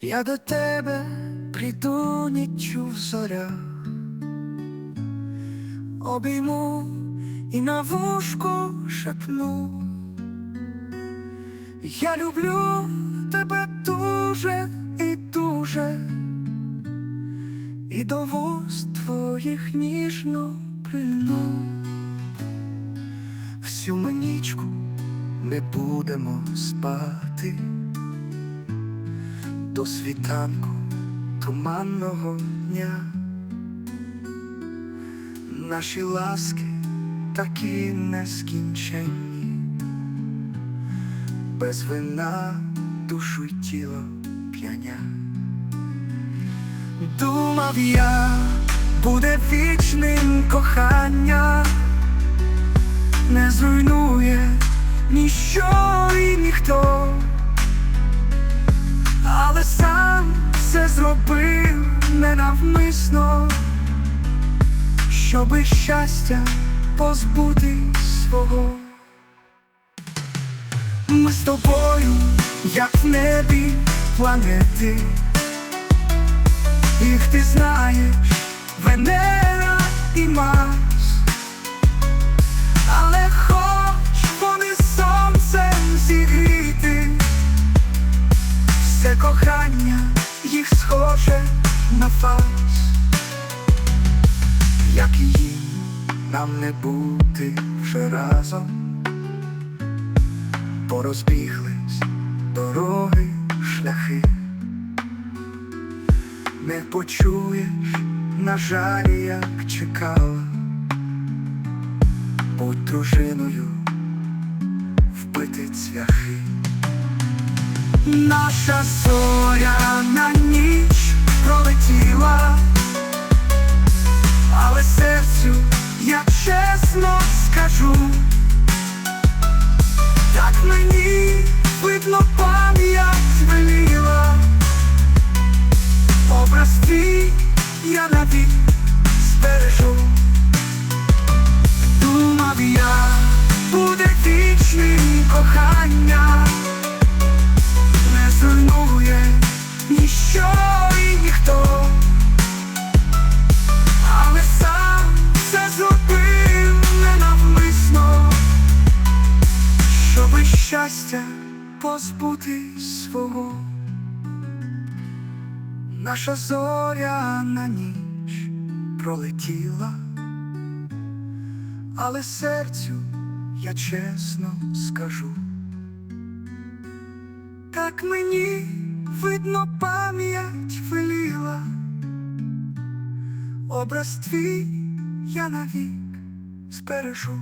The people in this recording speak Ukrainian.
Я до тебе прийду ніччю в зорях, обійму і на вушку шепну. Я люблю тебе дуже і дуже, і до вуст твоїх ніжно прильну. Всю ми не будемо спати до світанку туманного дня. Наші ласки такі нескінченні, без вина душу й тіло п'яня. Думав я, буде вічним кохання, не зруйнує все зробив ненавмисно, щоби щастя позбути свого. Ми з тобою, як в небі планети, їх ти знаєш, Венера на фарс, як їм нам не бути вже разом, порозбіглись дороги, шляхи, не почуєш, на жаль, як чекала, будь дружиною вбити цвяхи. Наша зоряна ніч пролетіла, але серцю я чесно скажу, так мені видно пам'ять веліла, образ твій я навік збережу. Думав я, буде вічним кохання щастя позбути свого. Наша зоряна ніч пролетіла, але серцю я чесно скажу. Так мені видно пам'ять веліла, образ твій я навік збережу.